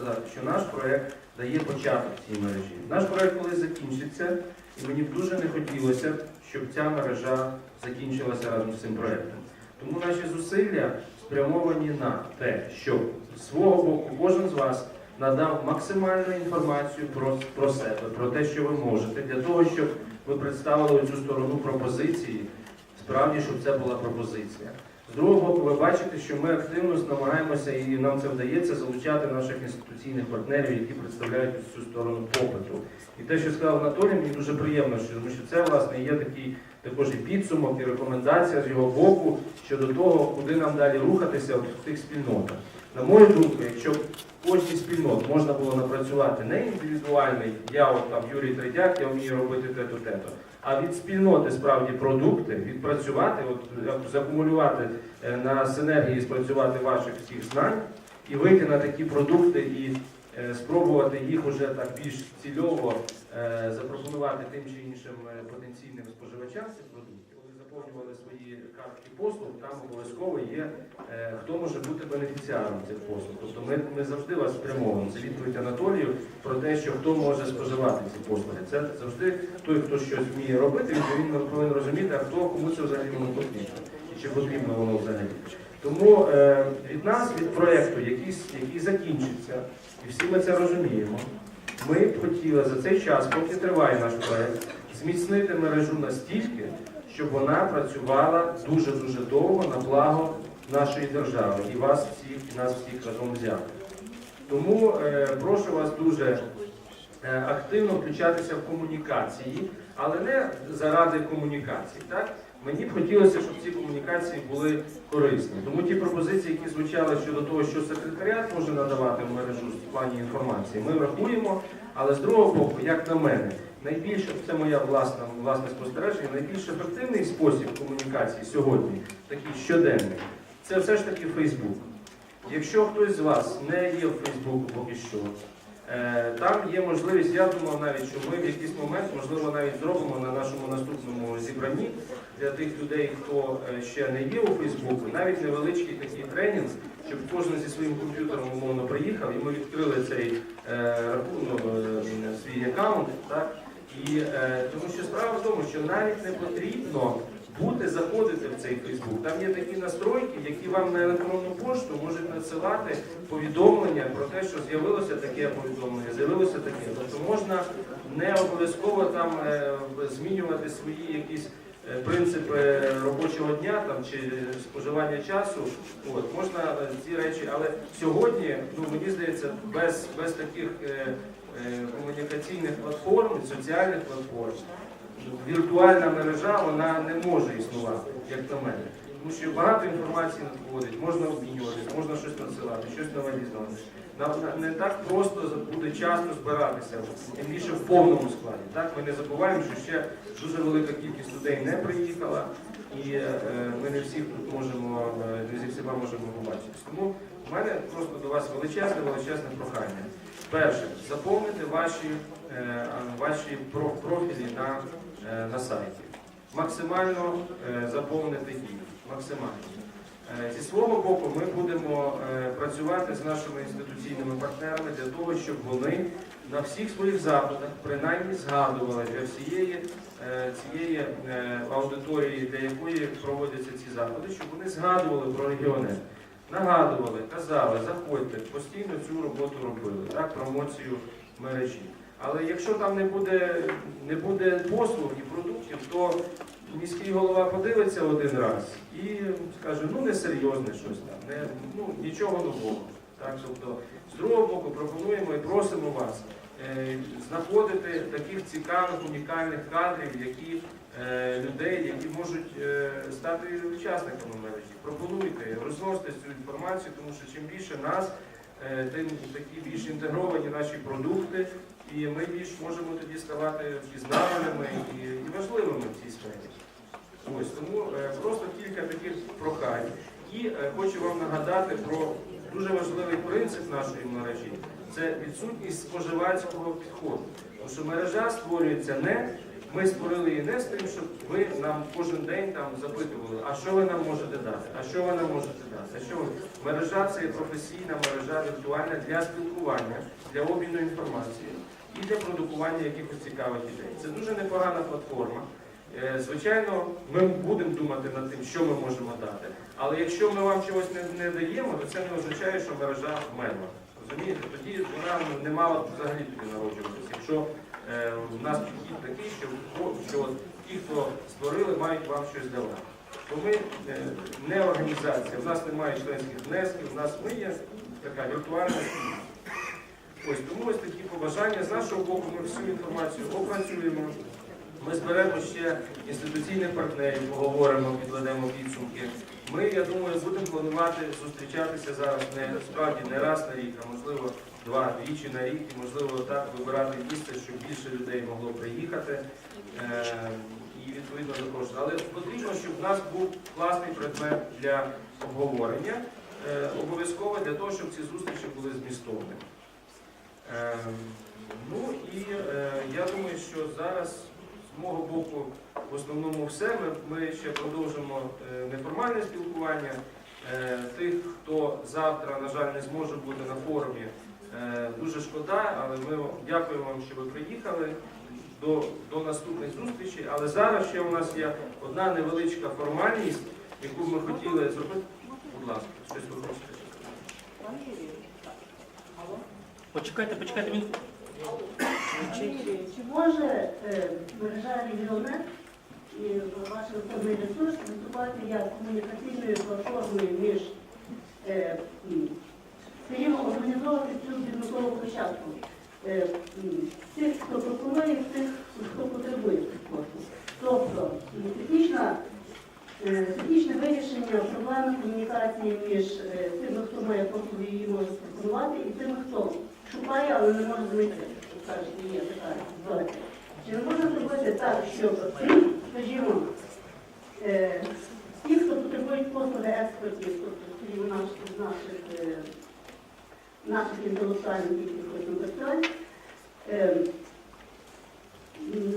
сказати, що наш проект дає початок цій мережі. Наш проект колись закінчиться, і мені б дуже не хотілося, щоб ця мережа закінчилася разом з цим проектом. Тому наші зусилля спрямовані на те, щоб з свого боку кожен з вас надав максимальну інформацію про, про себе, про те, що ви можете, для того, щоб ви представили цю сторону пропозиції, справді, щоб це була пропозиція. З другого боку, ви бачите, що ми активно намагаємося і нам це вдається залучати наших інституційних партнерів, які представляють цю сторону попиту. І те, що сказав Анатолій, мені дуже приємно, що тому що це власне є такий також і підсумок, і рекомендація з його боку щодо того, куди нам далі рухатися в тих спільнотах. На мою думку, якщо кожній спільнот можна було напрацювати не індивідуальний, я от там Юрій Третяк, я вмію робити те-то, те-то, а від спільноти справді продукти, відпрацювати, от закумулювати е, на синергії, спрацювати ваших всіх знань і вийти на такі продукти і е, спробувати їх уже так більш цільово е, запропонувати тим чи іншим е, потенційним споживачам цих продуктів. Заповнювали свої картки послуг, там обов'язково є е, хто може бути бенефіціаром цих послуг. Тобто ми, ми завжди вас спрямовуємо. Це відповідь Анатолію про те, що хто може споживати ці послуги. Це завжди той, хто щось вміє робити, він повинен розуміти, а хто кому це взагалі воно потрібно. І чи потрібно воно взагалі. Тому е, від нас, від проєкту, який, який закінчиться, і всі ми це розуміємо, ми б хотіли за цей час, поки триває наш проєкт, зміцнити мережу настільки, щоб вона працювала дуже-дуже довго на благо нашої держави і вас всіх, і нас всіх разом взяти. Тому е, прошу вас дуже е, активно включатися в комунікації, але не заради комунікацій. Так? Мені б хотілося, щоб ці комунікації були корисні. Тому ті пропозиції, які звучали щодо того, що секретаріат може надавати в мережу в плані інформації, ми врахуємо. Але з другого боку, як на мене, найбільше це моя власна власне спостереження, найбільш ефективний спосіб комунікації сьогодні, такий щоденний, це все ж таки Фейсбук. Якщо хтось з вас не є в Фейсбуку поки що, е, там є можливість, я думав навіть, що ми в якийсь момент, можливо, навіть зробимо на нашому наступному зібранні для тих людей, хто е, ще не є у Фейсбуку, навіть невеличкий такий тренінг, щоб кожен зі своїм комп'ютером умовно приїхав, і ми відкрили цей е, рахунок, свій аккаунт. Так? І, е, тому що справа в тому, що навіть не потрібно бути заходити в цей Фейсбук. Там є такі настройки, які вам на електронну пошту можуть надсилати повідомлення про те, що з'явилося таке повідомлення, з'явилося таке. Тобто можна не обов'язково там е, змінювати свої якісь принципи робочого дня там чи споживання часу. От можна е, ці речі, але сьогодні, ну мені здається, без, без таких е, е, комунікаційних платформ, соціальних платформ віртуальна мережа вона не може існувати, як на мене. Тому що багато інформації надходить, можна обмінюватися, можна щось надсилати, щось навалізувати. Нам не так просто буде часто збиратися, тим більше в повному складі. Так, ми не забуваємо, що ще дуже велика кількість людей не приїхала, і е, ми не всіх тут можемо, е, не зі всіма можемо побачитися. Тому в мене просто до вас величезне, величезне прохання. Перше, заповнити ваші, е, ваші профілі на, на сайті. Максимально заповнити їх. Максимально. Е, Зі свого боку, ми будемо е, працювати з нашими інституційними партнерами для того, щоб вони на всіх своїх заходах принаймні згадували для всієї е, цієї аудиторії, для якої проводяться ці заходи, щоб вони згадували про регіони. Нагадували, казали, заходьте, постійно цю роботу робили, так, промоцію мережі. Але якщо там не буде, не буде послуг і продуктів, то міський голова подивиться один раз і скаже, ну несерйозне щось там, не, ну, нічого нового. Так, тобто, з другого боку, пропонуємо і просимо вас е, знаходити таких цікавих, унікальних кадрів, які е, людей, які можуть е, стати учасниками мережі. Пропонуйте, розносьте цю інформацію, тому що чим більше нас, е, тим такі більш інтегровані наші продукти, і ми більш можемо тоді ставати пізнаваними і, і важливими в цій сфері. Ось тому е, просто кілька таких прохань. І е, хочу вам нагадати про дуже важливий принцип нашої мережі це відсутність споживацького підходу. Тому що мережа створюється не ми створили її не з тим, щоб ви нам кожен день там запитували, а що ви нам можете дати, а що ви нам можете дати, а що ви... Мережа це професійна мережа віртуальна для спілкування, для обміну інформацією і для продукування якихось цікавих ідей. Це дуже непогана платформа. Е, Звичайно, ми будемо думати над тим, що ми можемо дати. Але якщо ми вам чогось не, не даємо, то це не означає, що мережа вмерла. Розумієте? Тоді вона не мала взагалі тоді народжуватися. Якщо е, в нас підхід такий, що, що ті, хто створили, мають вам щось давати. То ми е, не організація, в нас немає членських внесків, в нас ми є така віртуальна. Ось тому ось такі побажання. З нашого боку ми всю інформацію опрацюємо. Ми зберемо ще інституційних партнерів, поговоримо, підведемо підсумки. Ми, я думаю, будемо планувати зустрічатися зараз не справді не раз на рік, а можливо два-двічі на рік, і можливо так вибирати місце, щоб більше людей могло приїхати е, і відповідно запрошувати. Але потрібно, щоб в нас був класний предмет для обговорення, е, обов'язково для того, щоб ці зустрічі були змістовними. Е, Ну і е, я думаю, що зараз з мого боку в основному все. Ми, ще продовжимо е, неформальне спілкування. Е, тих, хто завтра, на жаль, не зможе бути на форумі, дуже шкода, але ми дякуємо вам, що ви приїхали. До, до наступних зустрічей. Але зараз ще у нас є одна невеличка формальність, яку ми хотіли зробити. Будь ласка, щось ви хочете. Почекайте, почекайте, він Чи може е, мережа регіонет і ваш електронний ресурс виступати як комунікаційною платформою між, е, скажімо, організовувати цю бізнесову площадку е, тих, хто пропонує, тих, хто потребує. Тобто технічна, е, технічне вирішення проблеми комунікації між е, тими, хто має послуги її може пропонувати, і тими, хто шукає, але не може знайти. Кажете, є така ситуація. Чи не можна зробити так, щоб, скажімо, е, ті, хто потребують послуги експертів, тобто, скажімо, наших, наших, е, наших інтелектуальних інтелектуалів, е,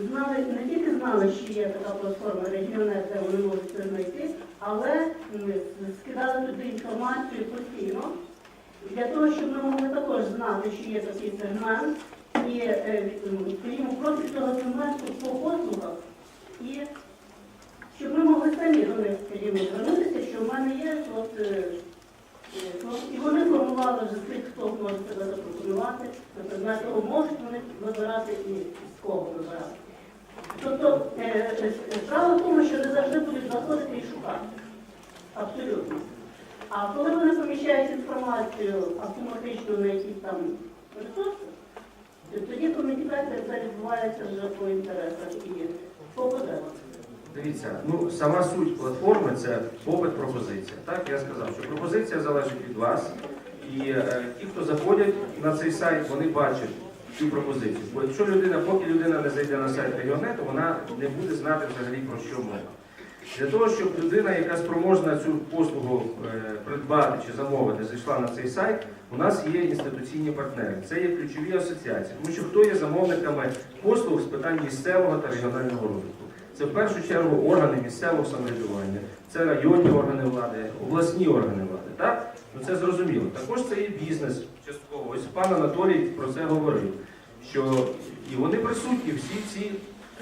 знали, не тільки знали, що є така платформа регіонер, де вони можуть це знайти, але м, скидали туди інформацію постійно, для того, щоб ми могли також знати, що є такий сегмент, і е, скажімо, проти цього сегменту по послугах, і щоб ми могли самі до них, звернутися, що в мене є, от, е, е, і вони формували вже тих, хто може себе запропонувати, на предмет того, можуть вони вибирати і з кого вибирати. Тобто е, е, справа в тому, що не завжди будуть заходити і шукати. Абсолютно. А коли вони поміщають інформацію автоматично на якісь там ресурси, то тоді комунікація це відбувається вже по інтересах і по. Дивіться, ну сама суть платформи це попит пропозиція. Так я сказав, що пропозиція залежить від вас, і е, ті, хто заходять на цей сайт, вони бачать цю пропозицію. Бо якщо людина, поки людина не зайде на сайт регіонету, вона не буде знати взагалі про що мова. Для того, щоб людина, яка спроможна цю послугу е, придбати чи замовити, зайшла на цей сайт, у нас є інституційні партнери. Це є ключові асоціації. Тому що хто є замовниками послуг з питань місцевого та регіонального розвитку? Це в першу чергу органи місцевого самоврядування, це районні органи влади, обласні органи влади. Так? Ну це зрозуміло. Також це є бізнес частково. Ось пан Анатолій про це говорив. Що і вони присутні, всі ці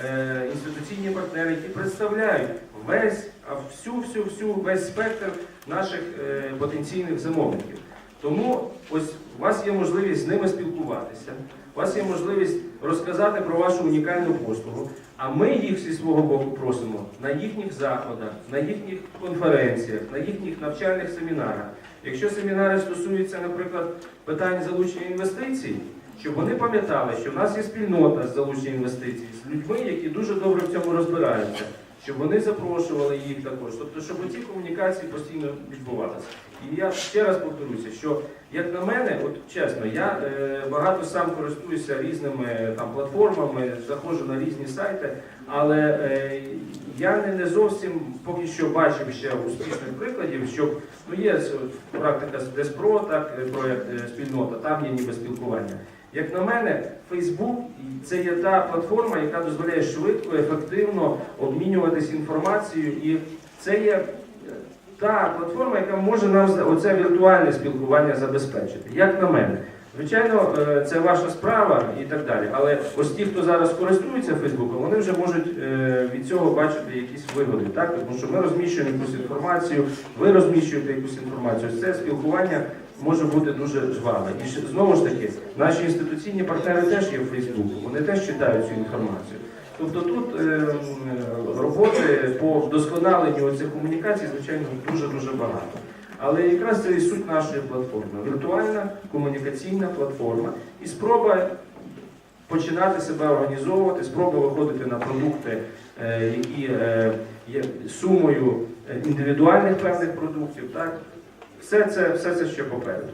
е, інституційні партнери, які представляють весь, всю, всю, всю весь спектр наших е, потенційних замовників. Тому ось у вас є можливість з ними спілкуватися, у вас є можливість розказати про вашу унікальну послугу. А ми їх зі свого боку просимо на їхніх заходах, на їхніх конференціях, на їхніх навчальних семінарах. Якщо семінари стосуються, наприклад, питань залучення інвестицій, щоб вони пам'ятали, що в нас є спільнота з залучення інвестицій, з людьми, які дуже добре в цьому розбираються, щоб вони запрошували їх також. Тобто, щоб ці комунікації постійно відбувалися. І я ще раз повторюся, що як на мене, от чесно, я е, багато сам користуюся різними там платформами, заходжу на різні сайти, але е, я не, не зовсім поки що бачив ще успішних прикладів, щоб ну є практика з Деспро, так е, проект е, спільнота, там є ніби спілкування. Як на мене, Facebook – це є та платформа, яка дозволяє швидко, ефективно обмінюватись інформацією, і це є е, та платформа, яка може нам оце віртуальне спілкування забезпечити. Як на мене. Звичайно, е, це ваша справа і так далі. Але ось ті, хто зараз користується Фейсбуком, вони вже можуть е, від цього бачити якісь вигоди, так? Тому що ми розміщуємо якусь інформацію, ви розміщуєте якусь інформацію. Це спілкування може бути дуже жваве. І знову ж таки, наші інституційні партнери теж є в Фейсбуку, вони теж читають цю інформацію. Тобто тут е, роботи по вдосконаленню цих комунікацій, звичайно, дуже-дуже багато. Але якраз це і суть нашої платформи. Віртуальна комунікаційна платформа і спроба починати себе організовувати, спроба виходити на продукти, е, які е, є сумою е, індивідуальних певних продуктів. Так? Все це, все це ще попереду.